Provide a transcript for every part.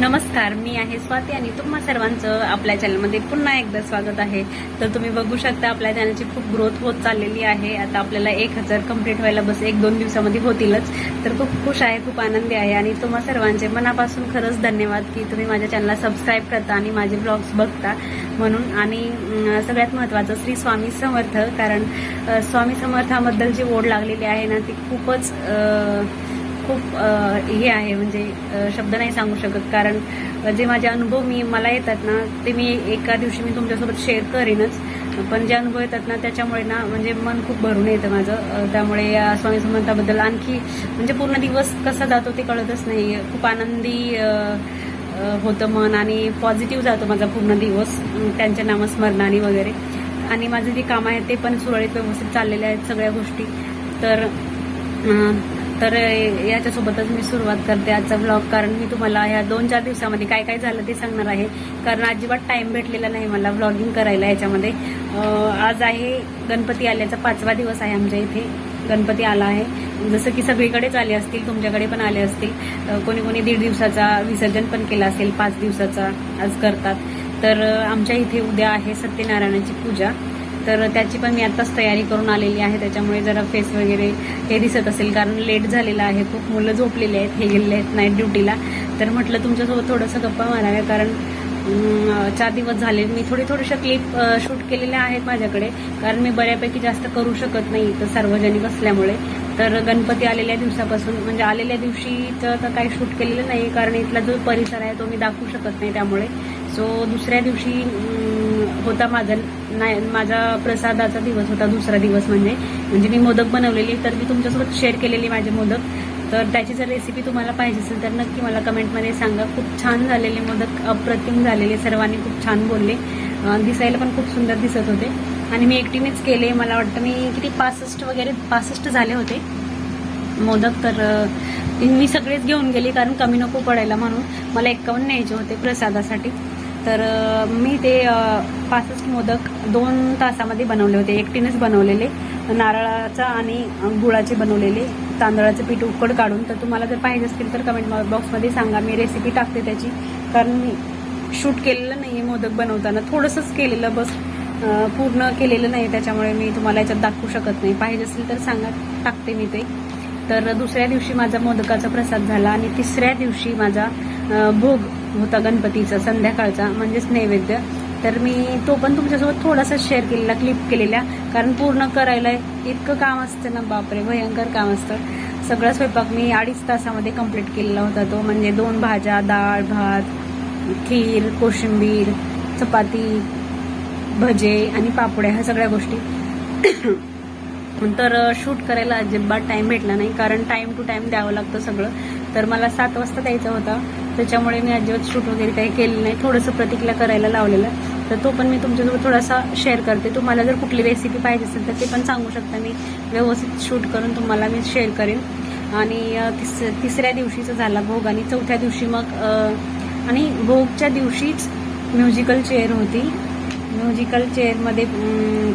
नमस्कार मी आहे स्वाती आणि तुम्हा सर्वांचं आपल्या चॅनलमध्ये पुन्हा एकदा स्वागत आहे. तर तुम्ही बघू शकता आपल्या चॅनलची खूप ग्रोथ होत चाललेली आहे. आता आपल्याला एक हजार कंप्लीट व्हायला बस एक दोन दिवसामध्ये होतीलच. तर खूप खुश आहे खूप आनंदी आहे आणि तुम्हा सर्वांचे मनापासून खरंच धन्यवाद की तुम्ही माझ्या चॅनलला सबस्क्राईब करता आणि माझे ब्लॉग्स बघता. म्हणून आणि सगळ्यात महत्त्वाचं श्री स्वामी समर्थ कारण स्वामी समर्थाबद्दल जी ओढ लागलेली आहे ना ती खूपच खूप हे आहे म्हणजे शब्द नाही सांगू शकत. कारण जे माझे अनुभव मी मला येतात ना ते मी एका दिवशी मी तुमच्यासोबत शेअर करेनच. पण जे अनुभव येतात ना त्याच्यामुळे ना म्हणजे मन खूप भरून येतं माझं. त्यामुळे या स्वामी समर्थाबद्दल आणखी म्हणजे पूर्ण दिवस कसा जातो ते कळतच नाही खूप आनंदी होतं मन आणि पॉझिटिव्ह जातो माझा पूर्ण दिवस. त्यांच्या नामस्मरणाने वगैरे. आणि माझे जे काम आहे ते पण सुरळीत व्यवस्थित चाललेले आहेत सगळ्या गोष्टी. तर तर याच्यासोबतच मी सुरुवात करते आजचा ब्लॉग कारण मी तुम्हाला ह्या दोन चार दिवसामध्ये काय काय झालं ते सांगणार आहे. कारण अजिबात टाईम भेटलेला नाही मला ब्लॉगिंग करायला याच्यामध्ये. आज आहे गणपती आल्याचा पाचवा दिवस आहे आमच्या इथे. गणपती आला आहे. जसं की सगळीकडेच आले असतील तुमच्याकडे पण आले असतील. कोणी कोणी दीड दिवसाचा विसर्जन पण केलं असेल पाच दिवसाचा आज करतात. तर आमच्या इथे उद्या आहे सत्यनारायणाची पूजा. तर त्याची पण मी आत्ताच तयारी करून आलेली आहे. त्याच्यामुळे जरा फेस वगैरे हे दिसत असेल. कारण लेट झालेलं आहे. खूप मुलं झोपलेली आहेत. हे गेलेले आहेत नाईट ड्युटीला तर म्हटलं तुमच्यासोबत थोडंसं गप्पा माराव्या. कारण चार दिवस झाले. मी थोडी थोडीशा क्लिप शूट केलेल्या आहेत माझ्याकडे. कारण मी बऱ्यापैकी जास्त करू शकत नाही तर सार्वजनिक असल्यामुळे. तर गणपती आलेल्या दिवसापासून म्हणजे आलेल्या दिवशी तर काही शूट केलेलं नाही कारण इथला जो परिसर आहे तो मी दाखवू शकत नाही त्यामुळे. सो दुसऱ्या दिवशी होता माझा नाही माझा प्रसादाचा दिवस होता दुसरा दिवस म्हणजे. म्हणजे मी मोदक बनवलेली तर मी तुमच्यासोबत शेअर केलेली माझे मोदक. तर त्याची जर रेसिपी तुम्हाला पाहिजे असेल तर नक्की मला कमेंटमध्ये सांगा. खूप छान झालेले मोदक अप्रतिम झालेले सर्वांनी खूप छान बोलले. दिसायला पण खूप सुंदर दिसत होते. आणि मी एकटीनेच केले मला वाटतं मी किती पासष्ट वगैरे पासष्ट झाले होते मोदक. तर मी सगळेच घेऊन गेले कारण कमी नको पडायला म्हणून. मला एक्कावन्न न्यायचे होते प्रसादासाठी. तर मी ते पासष्ट मोदक दोन तासामध्ये बनवले होते. एकटीनेच बनवलेले. नारळाचा आणि गुळाचे बनवलेले. तांदळाचं पीठ उकड काढून. तर तुम्हाला जर पाहिजे असतील तर कमेंट बॉक्समध्ये सांगा. मी रेसिपी टाकते त्याची. कारण मी शूट केलेलं नाही आहे मोदक बनवताना. थोडंसंच केलेलं बस पूर्ण केलेलं नाही. त्याच्यामुळे मी तुम्हाला याच्यात दाखवू शकत नाही. पाहिजे असेल तर सांगा. टाकते मी ते. तर दुसऱ्या दिवशी माझा मोदकाचा प्रसाद झाला. आणि तिसऱ्या दिवशी माझा भोग होता गणपतीचा संध्याकाळचा म्हणजेच नैवेद्य. तर मी तो पण तुमच्यासोबत थोडासा शेअर केलेला क्लिप केलेल्या कारण पूर्ण करायला इतकं काम असतं ना बापरे भयंकर काम असतं. सगळा स्वयंपाक मी अडीच तासामध्ये कंप्लीट केलेला होता तो. म्हणजे दोन भाज्या डाळ भात खीर कोशिंबीर चपाती भजे आणि पापड्या ह्या सगळ्या गोष्टी. तर शूट करायला अजिबात टाईम भेटला नाही. कारण टाईम टू टाईम द्यावं लागतं सगळं. तर मला सात वाजता द्यायचा होता. त्याच्यामुळे मी अजिबात शूट वगैरे काही केलं नाही. थोडंसं प्रतिकला करायला लावलेलं. तर तो पण मी तुमच्यासोबत थोडासा शेअर करते. तुम्हाला जर कुठली रेसिपी पाहिजे असेल तर ते पण सांगू शकता. मी व्यवस्थित शूट करून तुम्हाला मी शेअर करेन. आणि तिस तिसऱ्या दिवशीचा झाला भोग आणि चौथ्या दिवशी मग आणि भोगच्या दिवशीच म्युझिकल चेअर होती. म्युझिकल चेअरमध्ये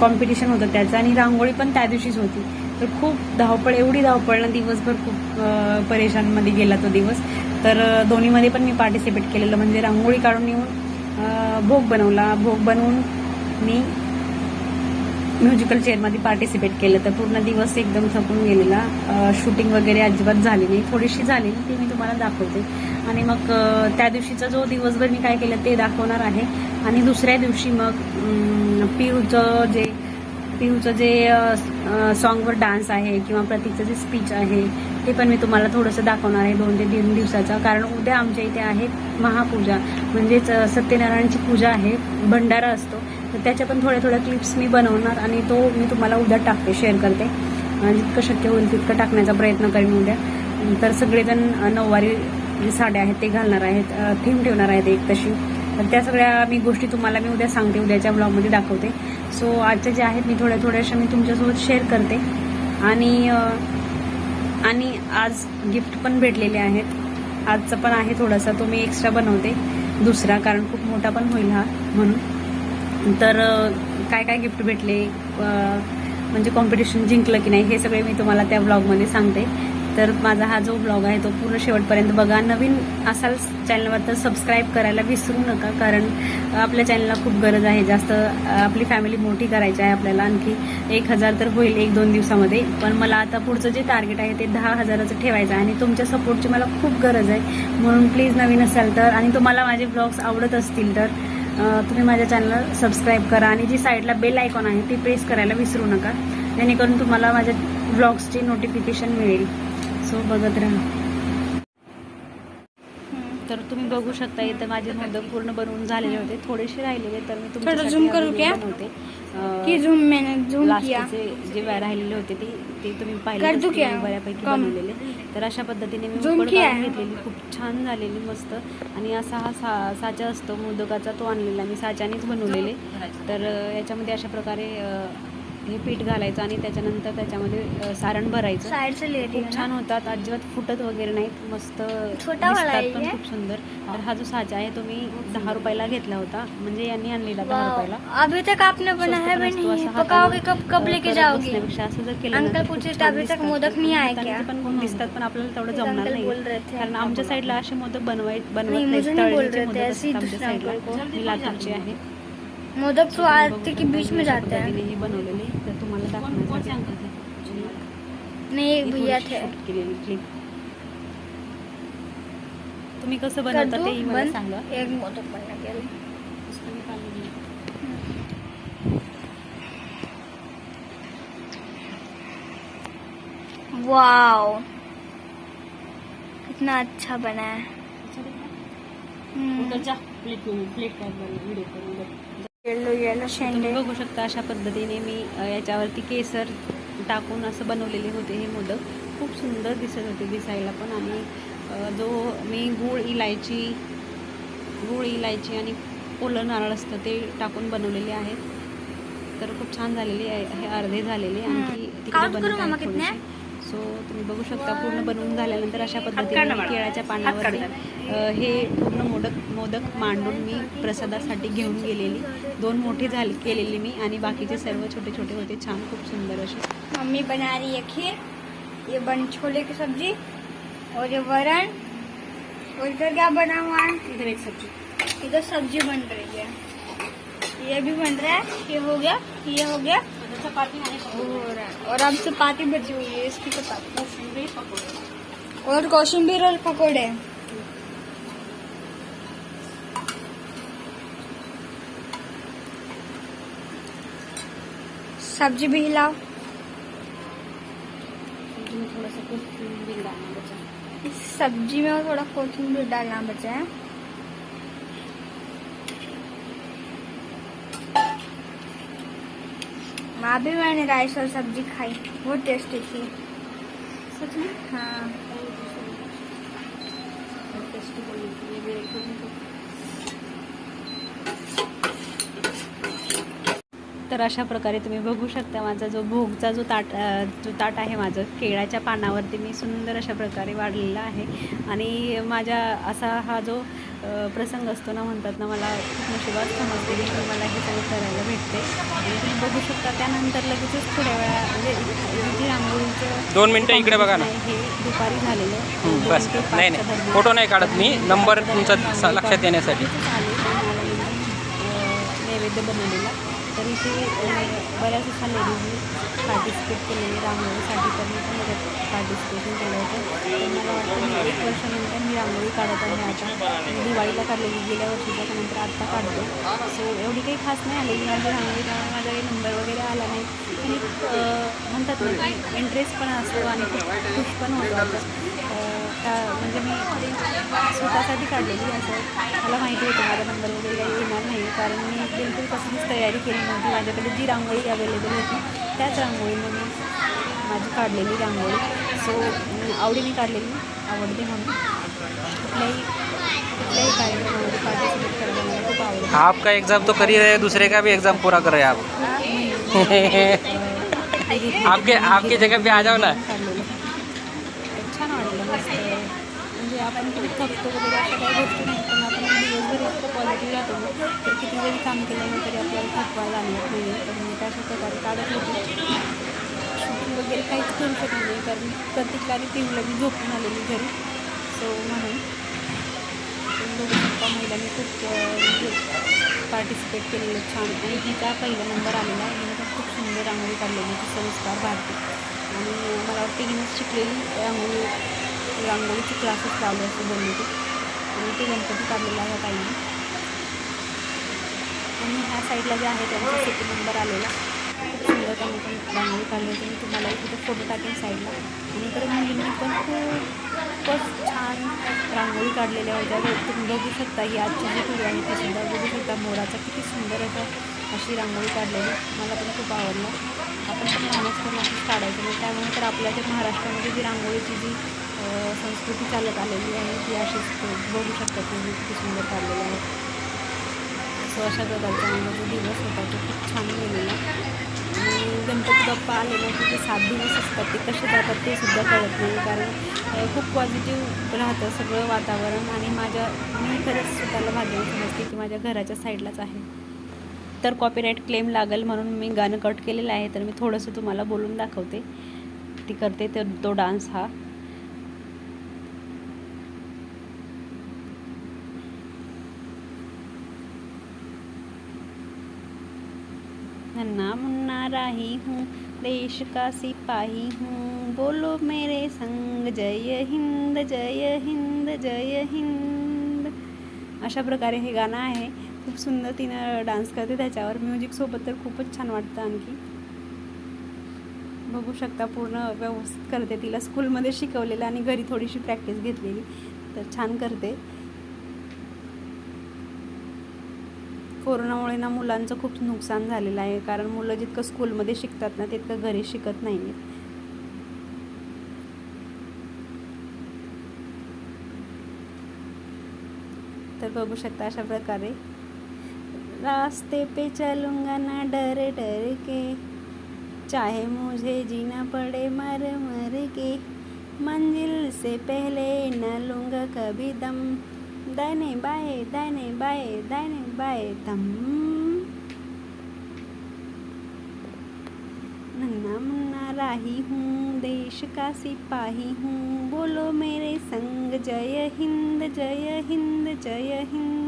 कॉम्पिटिशन होतं त्याचं आणि रांगोळी पण त्या दिवशीच होती. तर खूप धावपळ एवढी धावपळ ना दिवसभर खूप परेशानमध्ये गेला तो दिवस. तर दोन्हीमध्ये पण मी पार्टिसिपेट केलेलं. म्हणजे रांगोळी काढून येऊन भोग बनवला. भोग बनवून मी म्युझिकल चेअरमध्ये पार्टिसिपेट केलं. तर पूर्ण दिवस एकदम थकून गेलेला. शूटिंग वगैरे अजिबात झाली नाही. थोडीशी झाली ती मी तुम्हाला दाखवते. आणि मग त्या दिवशीचा जो दिवसभर मी काय केलं ते दाखवणार आहे. आणि दुसऱ्या दिवशी मग अम, जे पियूचं जे सॉन्गवर डान्स आहे किंवा प्रतीकचं जे स्पीच आहे ते पण मी तुम्हाला थोडंसं दाखवणार आहे दोन ते तीन दिवसाचा. कारण उद्या आमच्या इथे आहे महापूजा. म्हणजेच सत्यनारायणची पूजा आहे भंडारा असतो. तर त्याच्या पण थोड्या थोड्या क्लिप्स मी बनवणार आणि तो मी तुम्हाला उद्या टाकते शेअर करते. जितकं शक्य होईल तितकं टाकण्याचा प्रयत्न करेन उद्या. तर सगळेजण नऊवारी जे साड्या आहेत ते घालणार आहेत थीम ठेवणार आहेत एक तशी. तर त्या सगळ्या मी गोष्टी तुम्हाला मी उद्या सांगते उद्याच्या ब्लॉगमध्ये दाखवते. सो आजच्या ज्या आहेत मी थोड्या थोड्याशा मी तुमच्यासोबत शेअर करते. आणि आणि आज गिफ्ट पण भेटलेले आहेत. आजचं पण आहे थोडासा तो मी एक्स्ट्रा बनवते. दुसरा कारण खूप मोठा पण होईल हा म्हणून. तर काय काय गिफ्ट भेटले म्हणजे कॉम्पिटिशन जिंकलं की नाही हे सगळे मी तुम्हाला त्या ब्लॉगमध्ये सांगते. तर माझा हा जो ब्लॉग आहे तो पूर्ण शेवटपर्यंत बघा. नवीन असाल चॅनलवर तर सबस्क्राईब करायला विसरू नका कारण आपल्या चॅनलला खूप गरज आहे. जास्त आपली फॅमिली मोठी करायची आहे आपल्याला. आणखी एक हजार तर होईल एक दोन दिवसामध्ये. पण मला आता पुढचं जे टार्गेट आहे ते दहा हजाराचं ठेवायचं आहे. आणि तुमच्या सपोर्टची मला खूप गरज आहे. म्हणून प्लीज नवीन असाल तर आणि तुम्हाला माझे ब्लॉग्स आवडत असतील तर तुम्ही माझ्या चॅनलला सबस्क्राईब करा. आणि जी साईडला बेल आयकॉन आहे ती प्रेस करायला विसरू नका. जेणेकरून तुम्हाला माझ्या ब्लॉग्सची नोटिफिकेशन मिळेल. सो बघत राहा. तर तुम्ही बघू शकता इथं माझे मोदक पूर्ण बनवून झालेले होते. थोडेसे राहिलेले तर मी थोडं तुमच्यासाठी zoom करू video क्या? बनवते. अ, की झूम मैंने झूम किया? लास्टचे जे राहिलेले होते ते ते तुम्ही पाहिले? बऱ्यापैकी. बनवलेले. तर अशा पद्धतीने मी उकड? घेतलेली. खूप छान झालेली मस्त. आणि असा हा सा साचा असतो मोदकाचा तो आणलेला. मी साच्यानेच बनवलेले. तर याच्यामध्ये अशा प्रकारे हे पीठ घालायचं आणि त्याच्यानंतर त्याच्यामध्ये सारण भरायचं. खूप छान होतात. अजिबात फुटत वगैरे नाहीत. मस्त आहे पण? खूप सुंदर. तर हा जो साचा आहे तो मी दहा रुपयाला घेतला होता. म्हणजे यांनी आणलेला दहा रुपयाला. अभी तक आपने बनाया भी है. लेके जाओगे? असं जर केलं अंकल अभी तक. मोदक नहीं क्या? पण खूप दिसतात पण आपल्याला तेवढं जमणार नाही. कारण आमच्या साईडला असे मोदक बनवाय बनवत नहीं, थे, मोदक आमच्या साईडला. लातूरची आहे. मोदक तो आरती के बघू बीच शकता में मी अशा जाते हैं पद्धतीने हे बनवलेले तर तुम्हाला दाखवण्यासाठी नहीं एक ही। भैया थोडीशी थे। shoot केलेली क्लिप तुम्ही कसं कर बनवता दूं? तेही मला बंद? सांगा। एक मोदक बनना गेले वाओ कितना अच्छा बना है। हम्म। येलो येलो शेंडे. बघू शकता अशा पद्धतीने मी याच्यावरती केसर टाकून असं बनवलेले होते हे मोदक. खूप सुंदर दिसत होते दिसायला पण आणि जो मी गूळ इलायची गूळ इलायची आणि ओलं नारळ असतं ते टाकून बनवलेले आहेत. तर खूप छान झालेले आहे हे अर्धे झालेले आणखी तिकडे Count सो तुम्ही बघू शकता पूर्ण बनवून झाल्यानंतर अशा पद्धतीने. केळाच्या पानावरती हे पूर्ण मोदक मोदक मांडून मी प्रसादासाठी घेऊन गेलेली. दोन मोठे झाले केलेली मी आणि बाकीचे सर्व छोटे छोटे होते. छान खूप सुंदर असे. मम्मी बना रही है खीर ये बन छोले की सब्जी और ये वरण और इधर क्या बना हुआ है इधर एक सब्जी. इधर सब्जी बन रही है। ये भी बन रहा है ये हो गया ये हो गया। चपाती और अब चपाती बची हुई है इसकी चपाती और कोशिम्बीर और पकौड़े। सब्ज़ी भी हिलाओ थोड़ा सा कोथिंबीर डालना बचा इस सब्ज़ी में और थोड़ा कोथिंबीर डालना बचा है। वहाँ भी मैंने राइस और सब्जी खाई. बहुत टेस्टी थी सच में? हाँ. टेस्टी है ये तर अशा प्रकारे तुम्ही बघू शकता माझा जो भोगचा जो ताट जो ताट आहे माझं केळाच्या पानावरती मी सुंदर अशा प्रकारे वाढलेला आहे. आणि माझ्या असा हा जो प्रसंग असतो ना म्हणतात ना मला खूप नशिबात समजते की मला हे सगळं करायला भेटते. आणि तुम्ही बघू शकता त्यानंतर लगेचच थोड्या वेळा म्हणजे रांगोळीचं दोन मिनिटं इकडे बघा ना. हे दुपारी झालेलं. बस. नाही नाही. फोटो नाही काढत मी. नंबर तुमचा लक्षात येण्यासाठी. नैवेद्य बनवलेला. तर इथे बऱ्याच अशा लेडीजनी पार्टिसिपेट केलेली रांगोळीसाठी तर मी पण पार्टिसिपेशन केलं होतं. तर मला वाटतं मी एक वर्षानंतर मी रांगोळी काढत आहे आता. मी दिवाळीला काढलेली गेल्या वर्षीच्या नंतर आत्ता काढतो. सो एवढी काही खास नाही आलेली. माझी रांगोळी त्यामुळे माझा काही नंबर वगैरे आला नाही. आणि म्हणतात ना इंटरेस्ट पण असतो आणि खूप खुश पण होतो आता म्हणजे मी स्वतःसाठी काढलेली असं. मला माहिती होतं माझा नंबर वगैरे काही येणार नाही. कारण मी बिलकुल कसलीच तयारी केली नव्हती. माझ्याकडे जी रांगोळी अवेलेबल होती त्याच रांगोळीनं मी माझी काढलेली रांगोळी. सो आवडीने काढलेली. आवडते म्हणून. कुठल्याही कुठल्याही कार्यक्रमामध्ये पार्टिसिपेट करायला मला खूप आवडतं. आपका एग्ज़ाम तो कर ही रहे दूसरे का भी एग्ज़ाम पूरा कर रहे आप? आपके आपकी जगह पे आ जाओ ना. छान वाटलं मस्त. म्हणजे आपण किती थकतो वगैरे अशा काही गोष्टी नाही पण आपण दिवसभर इतकं पॉझिटिव्ह राहतो. तर किती जरी काम केलं तरी आपल्याला थकवा जाणवत नाही तर मी त्या प्रकारे काढत होते. वगैरे काहीच करू शकत नाही कारण प्रत्येक आणि मी झोपून आलेली घरी. सो म्हणून तुम्ही बघू शकता महिलांनी खूप पार्टिसिपेट म्हणजे केलेलं छान. आणि तिचा पहिला नंबर आलेला आहे. हिने खूप सुंदर रांगोळी काढलेली होती संस्कार भारती आणि मला वाटते हिने शिकलेली रांगोळी रांगोळीचे क्लासेस लावले असं बोलले ते आणि ते गणपती काढलेला आहे ताईने. आणि ह्या साईडला जे आहे त्यांचा सेकंड नंबर आलेला. खूप सुंदर त्यांनी पण रांगोळी काढली होती. मी तुम्हाला तिथे फोटो टाकेन साईडला आणि इकडे मुलींनी पण खूपच छान रांगोळी काढलेल्या होत्या. तुम्ही बघू शकता ही आजची जी पिढी आहे ती सुद्धा बघू शकता. मोराचा किती सुंदर असा अशी रांगोळी काढलेली. मला पण खूप आवडलं. आपण पण लहान असंच काढायचं. नाही त्यामुळे तर आपल्या जे महाराष्ट्रामध्ये जी रांगोळीची जी संस्कृती चालत आलेली आहे ती अशीच बघू शकता तुम्ही. किती सुंदर काढलेली आहे. सो अशा प्रकारचा माझा जो दिवस होता तो खूप छान गेलेला. आणि गणपती बाप्पा आले ना की सात दिवस असतात ते कसे जातात ते सुद्धा कळत नाही. कारण खूप पॉझिटिव्ह राहतं सगळं वातावरण. आणि माझ्या मी खरंच स्वतःला भाग्याने समजते की माझ्या घराच्या साईडलाच आहे. तर कॉपीराईट क्लेम लागेल म्हणून मी गाणं कट केलेलं आहे तर मी थोडंसं तुम्हाला बोलून दाखवते. ती करते तर तो डान्स हा. नन्ना मुन्ना राही हूँ देश का सिपाही हूँ बोलो मेरे संग जय हिंद जय हिंद जय हिंद. अशा प्रकारे हे गाणं आहे. खूप सुंदर तिनं डान्स करते त्याच्यावर म्युझिकसोबत तर खूपच छान वाटतं आणखी. बघू शकता पूर्ण व्यवस्थित करते तिला. स्कूलमध्ये शिकवलेलं आणि घरी थोडीशी प्रॅक्टिस घेतलेली तर छान करते. कोरोनामुळे ना मुलांचं खूप नुकसान झालेलं आहे कारण मुलं जितकं स्कूलमध्ये शिकतात ना तितकं घरी शिकत नाही आहेत तर बघू शकता अशा प्रकारे. रास्ते पे चलूंगा ना डर डर के। चाहे मुझे जीना पड़े मर मर के। मंजिल से पहले न लूँगा कभी दम। दने बाय दाहिने बाय दाहिने बाय दम। नन्ना मुन्ना राही हूँ देश का सिपाही हूँ। बोलो मेरे संग जय हिंद जय हिंद जय हिंद।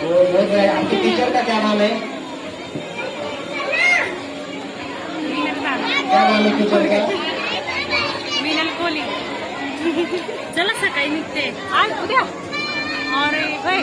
वो बहुत बढ़िया आपके टीचर का क्या नाम है क्या नाम है टीचर का? मिनल कोहली. चला सकाळी निघते. आज उद्या. अरे होय